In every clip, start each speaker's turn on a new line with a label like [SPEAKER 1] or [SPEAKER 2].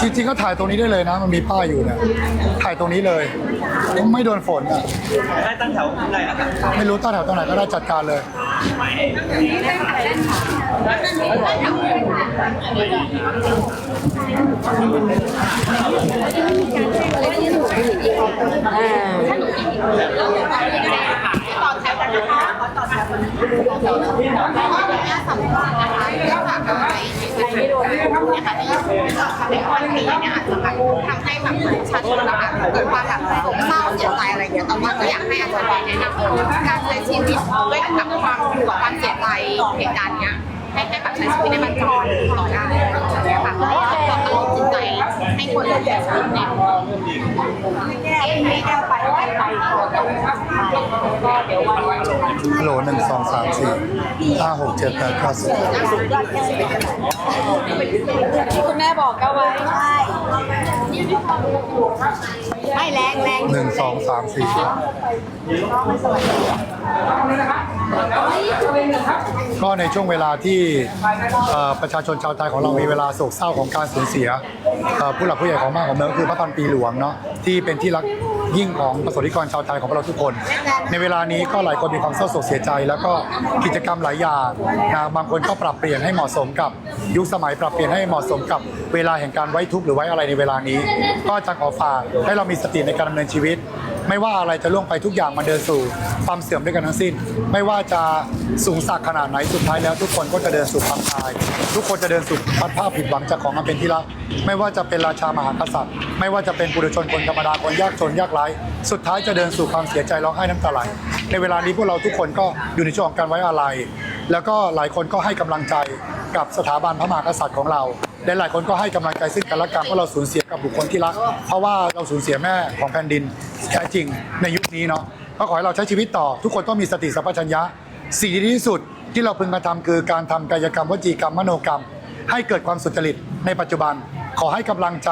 [SPEAKER 1] จริงๆก็ถ่ายตรงนี้ได้เลยนะ มันมีป้ายอยู่เนี่ยถ่ายตรงนี้เลย ไม่โดนฝนอะ
[SPEAKER 2] ได้ตั้งแถวได้เหรอครับ
[SPEAKER 1] ไม่รู้ตั้งแถวตรงไหนก็ได้จัดการเลย
[SPEAKER 3] ไม่โดนนะคะในในวันนี้เนี่ยอาจจะแบบทำให้แบบประชาชนนะคะเกิดความแบบโศกเศร้าเสียใจอะไรอย่างเงี้ยแต่ว่าก็อยากให้อาจารย์แนะนำการใช้ชีวิตด้วยกับความกับความเสียใจเหตุการณ์เนี้ยให้ให้แบบใช้ชีวิตในมันจรต่อได้อะไรงเงี้ยค่ะแล้วก็ปลอบประโลมจิตใจให้คนเสียชีวิตเนี่ยไม่ได้ไปไปไป ก็เดี๋ยววัน
[SPEAKER 1] ฮัลโหลหนึ่งสองสามสี่ห้าหกเจ็ดแปดเก้าสิบ
[SPEAKER 3] ที่คุณแม่บอกก็ไว้ใช่ไม่แรงแรง
[SPEAKER 1] หนึ่งสองสามสี่ ก็ในช่วงเวลาที่ประชาชนชาวไทยของเรามีเวลาโศกเศร้าของการสูญเสียผู้หลักผู้ใหญ่ของมากของเมืองคือพระพันปีหลวงเนาะที่เป็นที่รักยิ่งของประสบนิกรชาวไทยของเราทุกคน ในเวลานี้ก็หลายคนมีความเศร้าโศกเสียใจ แล้วก็กิจกรรมหลายอย่างนะบางคนก็ปรับเปลี่ยนให้เหมาะสมกับยุคสมัยปรับเปลี่ยนให้เหมาะสมกับเวลาแห่งการไว้ทุกข์หรือไว้อะไรในเวลานี้ ก็จะขอฝากให้เรามีสติในการดำเนินชีวิต ไม่ว่าอะไรจะล่วงไปทุกอย่างมันเดินสู่ความเสื่อมด้วยกันทั้งสิ้น ไม่ว่าจะสูงสักขนาดไหนสุดท้ายแล้ว ทุกคนก็จะเดินสู่ความตาย ทุกคนจะเดินสู่พัดภาพผิดหวังจากของมันเป็นที่รักไม่ว่าจะเป็นราชามหากษัตริย์ ไม่ว่าจะเป็นปุถุชนคนธรรมดาคนยากจนยากไร้สุดท้ายจะเดินสู่ความเสียใจร้องไห้น้ำตาไหลในเวลานี้พวกเราทุกคนก็อยู่ในช่วงของการไว้อาลัยแล้วก็หลายคนก็ให้กำลังใจกับสถาบันพระมหากษัตริย์ของเรา หลายคนก็ให้กำลังใจซึ่งกันและกันเพราะเราสูญเสียกับบุคคลที่รัก เพราะว่าเราสูญเสียแม่ของแผ่นดินแท้จริงในยุคนี้เนาะก็ขอให้เราใช้ชีวิตต่อ ทุกคนต้องมีสติสัมปชัญญะสิ่งที่ดีที่สุดที่เราพึงกระทำคือการทำกายกรรมวจีกรรมมโนกรรม ให้เกิดความสุจริตในปัจจุบัน ขอให้กำลังใจ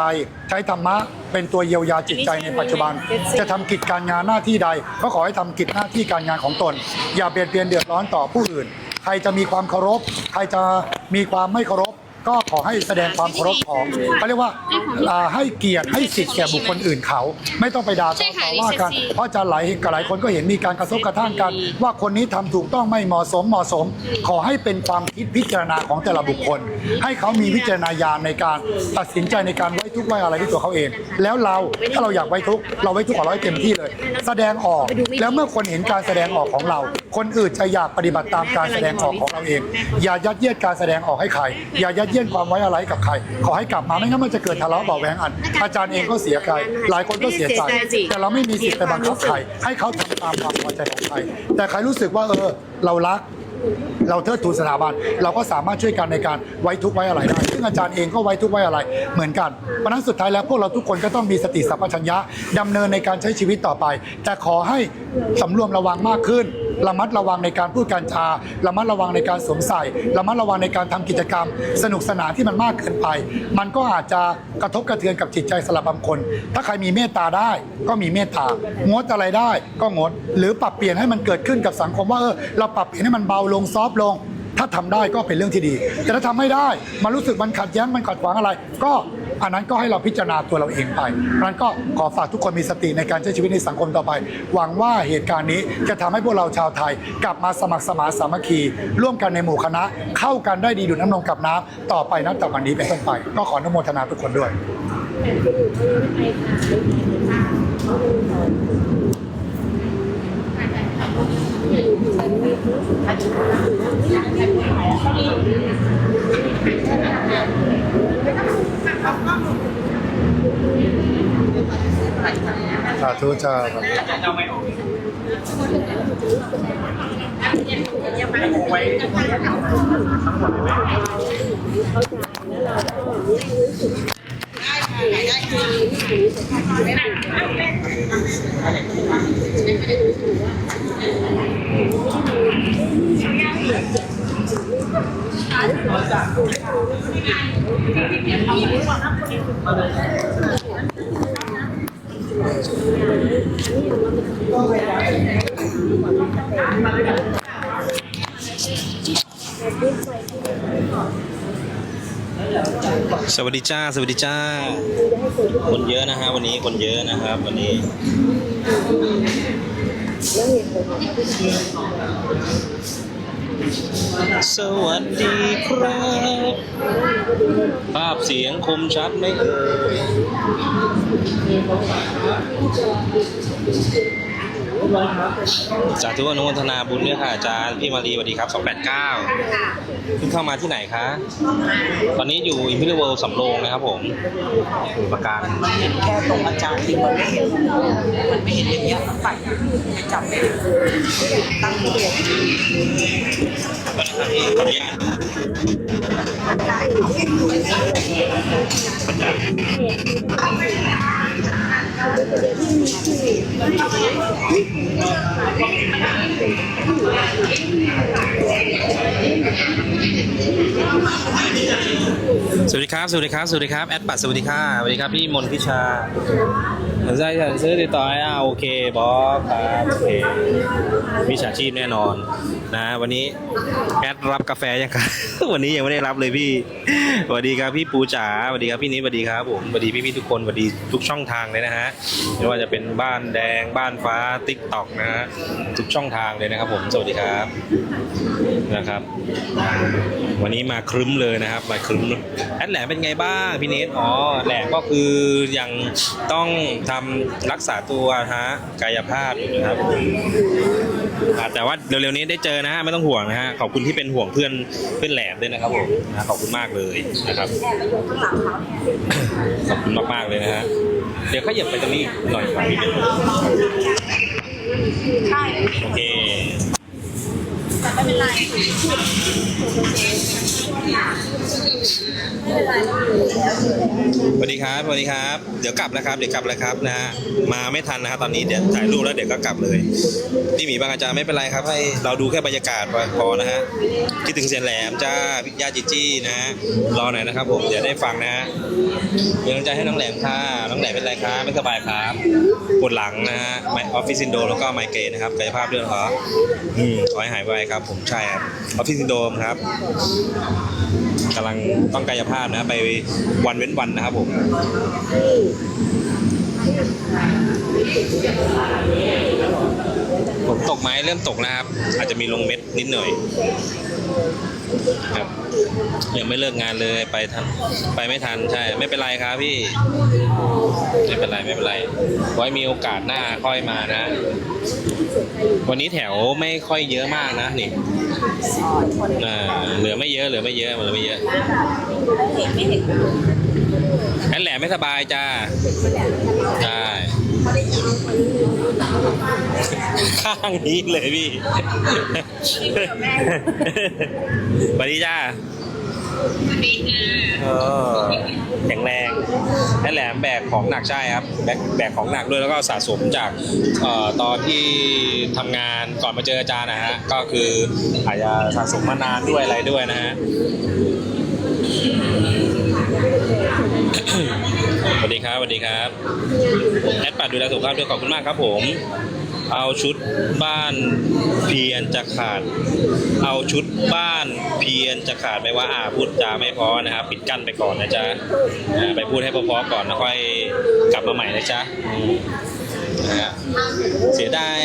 [SPEAKER 1] ใช้ธรรมะเป็นตัวเยียวยาจิตใจในปัจจุบัน จะทำกิจการงานหน้าที่ใด ก็ขอให้ทำกิจหน้าที่การงานของตน อย่าเบียดเบียนเดือดร้อนต่อผู้อื่น ใครจะมีความเคารพ ใครจะมีความไม่เคารพ ก็ขอให้แสดงความเคารพของเขาเรียกว่าอ่าให้เกียรติให้สิทธิ์แก่บุคคลอื่นเขา ไม่ต้องไปด่าต่อต่อว่ากันเพราะอาจารย์หลายกับหลายคนก็เห็นมีการกระทบกระทั่งกัน ว่าคนนี้ทำถูกต้องไม่เหมาะสมเหมาะสม ขอให้เป็นความคิดพิจารณาของแต่ละบุคคล ให้เขามีวิจารณญาณในการตัดสินใจในการไว้ทุกข์ไว้อะไรที่ตัวเขาเอง แล้วเราถ้าเราอยากไว้ทุกข์เราไว้ทุกข์ของเราให้เต็มที่เลย แสดงออกแล้วเมื่อคนเห็นการแสดงออกของเรา คนอื่นจะอยากปฏิบัติตามการแสดงออกของเราเอง อย่ายัดเยียดการแสดงออกให้ใครอย่ายัดเยียดความไว้อะไรให้กับใคร ขอให้กลับมาไม่งั้นมันจะเกิดทะเลาะเบาะแวงอัน อาจารย์เองก็เสียใจหลายคนก็เสียใจ แต่เราไม่มีสิทธิ์ไปบังคับใครให้เขาทำตามความพอใจของใคร แต่ใครรู้สึกว่าเออเรารักเราเทิดทูนสถาบันเราก็สามารถช่วยกันในการไว้ทุกข์ไว้อะไรได้ซึ่งอาจารย์เองก็ไว้ทุกข์ไว้อะไร เหมือนกันเพราะฉะนั้นสุดท้ายแล้วพวกเราทุกคนก็ต้องมีสติสัมปชัญญะดำเนินในการใช้ชีวิตต่อไป แต่ขอให้สำรวมระวังมากขึ้น ระมัดระวังในการพูดการจาระมัดระวังในการสวมใส่ระมัดระวังในการทำกิจกรรม สนุกสนานที่มันมากเกินไป มันก็อาจจะกระทบกระเทือนกับจิตใจสลับบางคน ถ้าใครมีเมตตาได้ก็มีเมตตางดอะไรได้ก็งด หรือปรับเปลี่ยนให้มันเกิดขึ้นกับสังคมว่าเออเราปรับเปลี่ยนให้มันเบาลงซอฟต์ลง ถ้าทำได้ก็เป็นเรื่องที่ดี แต่ถ้าทำไม่ได้ มันรู้สึกมันขัดแย้งมันขัดขวางอะไร ก็ อันนั้นก็ให้เราพิจารณาตัวเราเองไปนั้นก็ขอฝากทุกคนมีสติในการใช้ชีวิตในสังคมต่อไป หวังว่าเหตุการณ์นี้จะทำให้พวกเราชาวไทย กลับมาสมัครสมานสามัคคี ร่วมกันในหมู่คณะ เข้ากันได้ดีดูน้ำนมกับน้ำต่อไปนับจากวันนี้เป็นต้นไป ก็ขออนุโมทนาทุกคนด้วย สาธุจ้าครับ
[SPEAKER 2] เอาไหมไว้ทั้งหมดเลยไหม
[SPEAKER 1] ส
[SPEAKER 4] สวัสดีจ้า สวัสดีจ้า คนเยอะนะฮะวันนี้คนเยอะนะครับวันนี้สวัสดีครับ ภาพเสียงคมชัดไหมเอ่ย สาธุอนุโมทนาบุญด้วยค่ะอาจารย์พี่มารีสวัสดีครับ 289เพิ่งเข้ามาที่ไหนคะ ตอนนี้อยู่อิมพีเรียลเวิลสำโรงนะครับผมประการ
[SPEAKER 5] แค่ตรงอาจารย์ที่มันไม่เห็นมันไม่เห็นอย่างเงี้ยปัดจับไม่ตั้งตัว
[SPEAKER 4] ก่อนนะครับพี่ขออนุญาต เด็กห
[SPEAKER 6] ญิงที่หนึ่ง
[SPEAKER 4] สวัสดีครับ สวัสดีครับ สวัสดีครับ แอดปัดสวัสดีค่ะสวัสดีครับ พี่มนทิชาสนใจจะซื้อติดต่อให้อ่าโอเคบอสครับโอเควิชาชีพแน่นอนนะ วันนี้แอดรับกาแฟยังครับ วันนี้ยังไม่ได้รับเลยพี่สวัสดีครับพี่ปูจ๋าสวัสดีครับพี่นิดสวัสดีครับผมสวัสดีพี่ๆทุกคนสวัสดีทุกช่องทางเลยนะฮะไม่ว่าจะเป็นบ้านแดงบ้านฟ้าติ๊กต็อกนะฮะทุกช่องทางเลยนะครับผมสวัสดีครับนะครับ วันนี้มาครึ้มเลยนะครับ มาครึ้มแอดแหลมเป็นไงบ้างพี่เนทอ๋อแหลมก็คือยังต้องทำรักษาตัวฮะกายภาพอยู่นะครับอ่าแต่ว่าเร็วๆนี้ได้เจอนะฮะไม่ต้องห่วงนะฮะขอบคุณที่เป็นห่วงเพื่อนเพื่อนแหลมด้วยนะครับผมนะขอบคุณมากเลยนะครับขอบคุณมากๆเลยนะฮะ เดี๋ยวขยับไปตรงนี้หน่อยครับพี่เบน
[SPEAKER 3] ใช่
[SPEAKER 4] โอเค
[SPEAKER 3] แต่ ไม่เป็นไร
[SPEAKER 4] สวัสดีครับสวัสดีครับ เดี๋ยวกลับแล้วครับ เดี๋ยวกลับแล้วครับนะฮะมาไม่ทันนะครับตอนนี้เดี๋ยวถ่ายรูปแล้วเดี๋ยวก็กลับเลยพี่หมีบางอาจารย์ไม่เป็นไรครับ ให้เราดูแค่บรรยากาศพอนะฮะคิดถึงเสียงแหลมจ้าพี่ย่าจีจี้นะฮะรอหน่อยนะครับผมเดี๋ยวได้ฟังนะฮะเป็นกำลังใจให้น้องแหลมค่ะน้องแหลมเป็นไรครับไม่สบายครับปวดหลังนะฮะไมออฟฟิศซินโดแล้วก็ไมเกรนนะครับกายภาพด้วยเหรออืมขอให้หายไวครับผมใช่ครับออฟฟิศซินโดมครับกำลังต้องกายภาพนะไปวันเว้นวันนะครับผม กไหมเริ่มตกแล้วครับ อาจจะมีลงเม็ดนิดหน่อยครับยังไม่เลิกงานเลยไปทันไปไม่ทันใช่ ไม่เป็นไรครับพี่ ไม่เป็นไรไม่เป็นไร ไว้มีโอกาสหน้าค่อยมานะ วันนี้แถวไม่ค่อยเยอะมากนะนี่อ่าเหลือไม่เยอะเหลือไม่เยอะเหลือไม่เยอะแอนแหลมไม่สบายจ้าใช่ ข้างนี้เลยพี่สวัสดีจ้าเออแข็งแรงแอนแหลมแบกของหนักใช่ครับ แบกแบกของหนักด้วยแล้วก็สะสมจากเอ่อตอนที่ทำงานก่อนมาเจออาจารย์นะฮะ ก็คืออาจจะสะสมมานานด้วยอะไรด้วยนะฮะส วัสดีครับสวัสดีครับแอดปัดดูแลสุขภาพด้วยขอบคุณมากครับผม เอาชุดบ้านเพียนจะขาด เอาชุดบ้านเพียนจะขาดไม่ว่าอ่าพูดจาไม่พอนะครับปิดกั้นไปก่อนนะจ๊ะไปพูดให้พอๆก่อนแล้วค่อยกลับมาใหม่นะจ๊ะนะฮะเสียดาย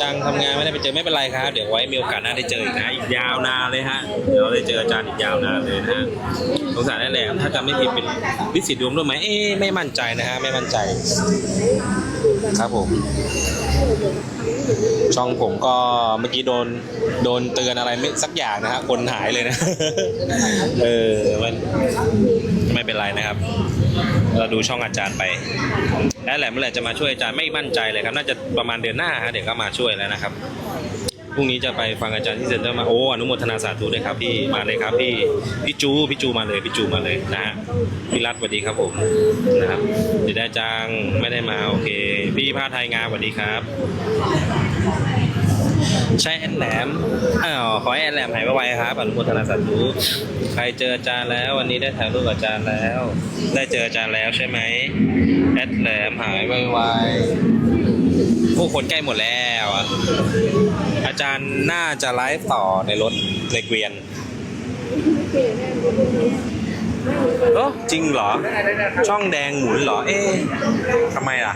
[SPEAKER 4] จังทำงานไม่ได้ไปเจอไม่เป็นไรครับ เดี๋ยวไว้มีโอกาสหน้าได้เจออีกนะอีกยาวนานเลยฮะเดี๋ยวเราได้เจออาจารย์อีกยาวนานเลยนะฮะ สงสารแน่แหละถ้าจำไม่ผิดเป็นวิสิตรวมด้วยไหมเอ๊ะไม่มั่นใจนะฮะไม่มั่นใจ ครับผม ช่องผมก็เมื่อกี้โดนโดนเตือนอะไรไม่สักอย่างนะฮะคนหายเลยนะเออมันไม่เป็นไรนะครับ เราดูช่องอาจารย์ไปแล้วแหละเมื่อไหร่จะมาช่วยอาจารย์ไม่มั่นใจเลยครับ น่าจะประมาณเดือนหน้าฮะเดี๋ยวก็มาช่วยแล้วนะครับ พรุ่งนี้จะไปฟังอาจารย์ที่เซ็นเตอร์มาโอ้อนุโมทนาสาธุเลยครับพี่มาเลยครับพี่พี่จูพี่จูมาเลยพี่จูมาเลยนะฮะพี่รัฐสวัสดีครับผมนะครับเดี๋ยวได้จังไม่ได้มาโอเค พี่ผ้าไทยงามสวัสดีครับ ใช่แอนแหลมอ้าวขอให้แอนแหลมหายไวๆครับอนุโมทนาสาธุใครเจออาจารย์แล้ว วันนี้ได้ถ่ายรูปกับอาจารย์แล้ว ได้เจออาจารย์แล้วใช่ไหมแอดแหลมหายไวๆผู้คนใกล้หมดแล้ว อะอาจารย์น่าจะไลฟ์ต่อในรถในเกวียนเออจริงเหรอ ช่องแดงหมุนเหรอ เอ๊ะทำไมล่ะ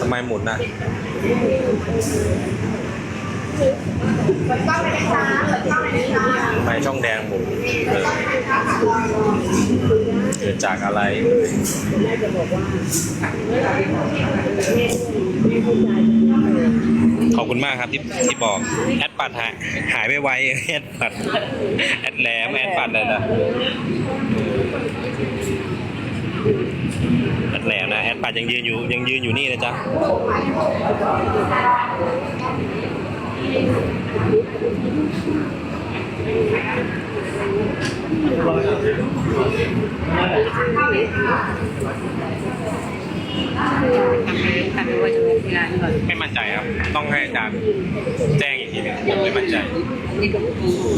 [SPEAKER 4] ทำไมหมุนน่ะทำ ไมช่องแดงหมุนเออเกิดจากอะไรขอบคุณมากครับที่ที่บอก แอดปัดหายหายไปไวแอดปัดแอดแหลมแอดปัดเลยนะแอดแหลมนะแอดปัดยังยืนอยู่ยังยืนอยู่นี่นะจ๊ะ ไม่มั่นใจครับ ต้องให้อาจารย์แจ้งอีกทีหนึงผมไม่มั่นใจ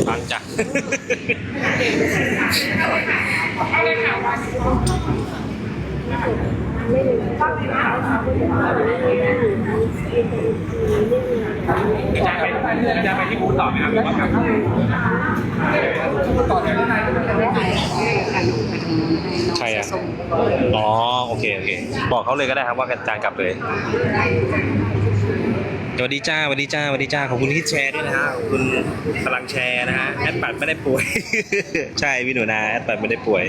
[SPEAKER 4] ฟังจ้ะ
[SPEAKER 2] อาจารย์ไป อาจารย์ไปที่บูธต่อไหมครับหรือว่ากลับ
[SPEAKER 4] ใครอะ อ๋อ โอเค โอเค บอกเขาเลยก็ได้ครับว่าอาจารย์กลับเลย สวัสดีจ้าสวัสดีจ้าสวัสดีจ้าขอบคุณที่แชร์ด้วยนะฮะขอบคุณพลังแชร์นะฮะแอดปัดไม่ได้ป่วย ใช่พี่หนูนาแอดปัดไม่ได้ป่วย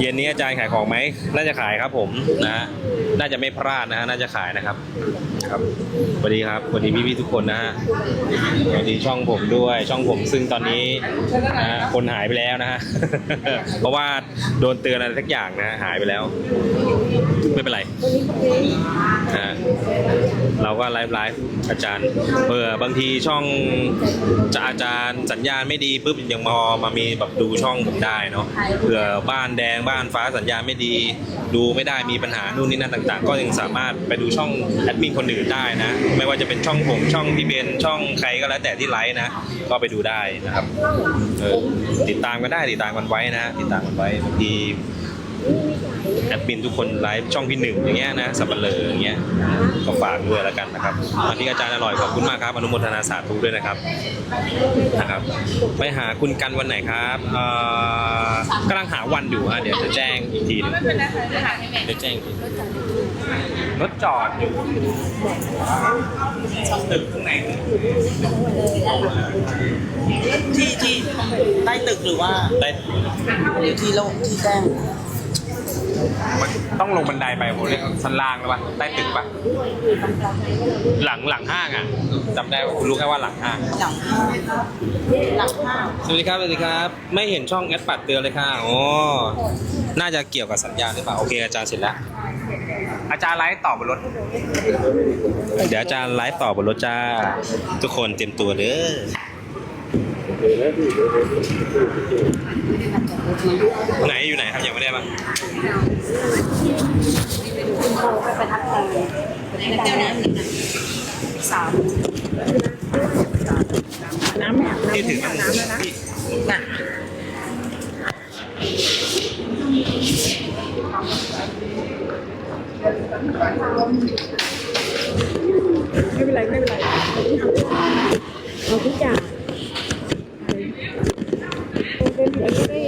[SPEAKER 4] เย็นนี้อาจารย์ขายของไหมน่าจะขายครับผมนะฮะน่าจะไม่พลาดนะฮะน่าจะขายนะครับ ครับสวัสดีครับสวัสดีพี่ๆทุกคนนะฮะสวัสดีช่องผมด้วย ช่องผมซึ่งตอนนี้นะฮะคนหายไปแล้วนะฮะ เพราะว่าโดนเตือนอะไรสักอย่างนะฮะหายไปแล้ว ไม่เป็นไรนะฮะเราก็ไลฟ์ไลฟ์อาจารย์เผื่อบางทีช่องจะอาจารย์สัญญาณไม่ดีปุ๊บยังมามามีแบบดูช่องผมได้เนาะเผื่อบ้านแดงบ้านฟ้าสัญญาณไม่ดี ดูไม่ได้มีปัญหานู่นนี่นั่นต่าง ๆ ก็ยังสามารถไปดูช่องแอดมินคนอื่นได้นะ ไม่ว่าจะเป็นช่องผมช่องพี่เบนช่องใครก็แล้วแต่ที่ไลฟ์นะก็ไปดูได้นะครับติดตามกันได้ติดตามกันไว้นะ ติดตามกันไว้บางที แอดมินทุกคนไลฟ์ช่องพี่หนึ่งอย่างเงี้ยนะสับเปลืออย่างเงี้ยก็ฝากด้วยแล้วกันนะครับอันนี้อาจารย์อร่อยขอบคุณมากครับอนุโมทนาสาธุด้วยนะครับนะครับ ไปหาคุณกันวันไหนครับเอ่อกำลังหาวันอยู่ฮะเดี๋ยวจะแจ้งอีกทีหนึงเดี๋ยวแจ้งอีกทีรถจอดอยู่ตึกข้างใน
[SPEAKER 5] ที่ที่ใต้ตึกหรือว่า
[SPEAKER 4] ได้
[SPEAKER 5] ที่โล่งที่แจ้ง
[SPEAKER 2] มันต้องลงบันไดไปผมเรียกชั้นล่างหรือเปล่าใต้ตึกปะ
[SPEAKER 4] หลังหลังห้างอะจำได้ว่ารู้แค่ว่าหลังห้าง
[SPEAKER 5] หลังห้างหลังห้าง
[SPEAKER 4] สวัสดีครับสวัสดีครับ ไม่เห็นช่องแอดปัดเตือนเลยค่ะอ๋อน่าจะเกี่ยวกับสัญญาณหรือเปล่าโอเคอาจารย์เสร็จแล้ว
[SPEAKER 2] อาจารย์ไลฟ์ต่อบนรถ
[SPEAKER 4] เดี๋ยวอาจารย์ไลฟ์ต่อบนรถจ้า ทุกคนเตรียมตัวเด้อ ไหนอยู่ไหนครับยังไม่ได้ปะ
[SPEAKER 5] สาม
[SPEAKER 4] ที่ถือน้ำน้ำแล้วนะ
[SPEAKER 5] น่ะ
[SPEAKER 7] ไม่เป็นไรไม่เป็นไรเอาทุกอย่างโอเคเดี๋ยวจะได้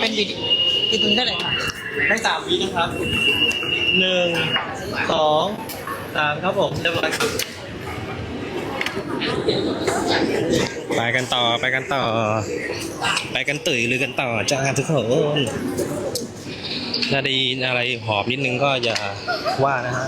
[SPEAKER 5] เป็นวิดีกี่ตุนได้เลยค่ะ
[SPEAKER 8] ได้สามวินะครับหนึ่งสองสามครับผมเรียบร้อยครับ
[SPEAKER 4] ไปกันต่อไปกันต่อ ไปกันตุ๋ยหรือกันต่อจ้าทุกคนถ้าได้ยินอะไรหอบนิดนึงก็อย่าว่านะฮะ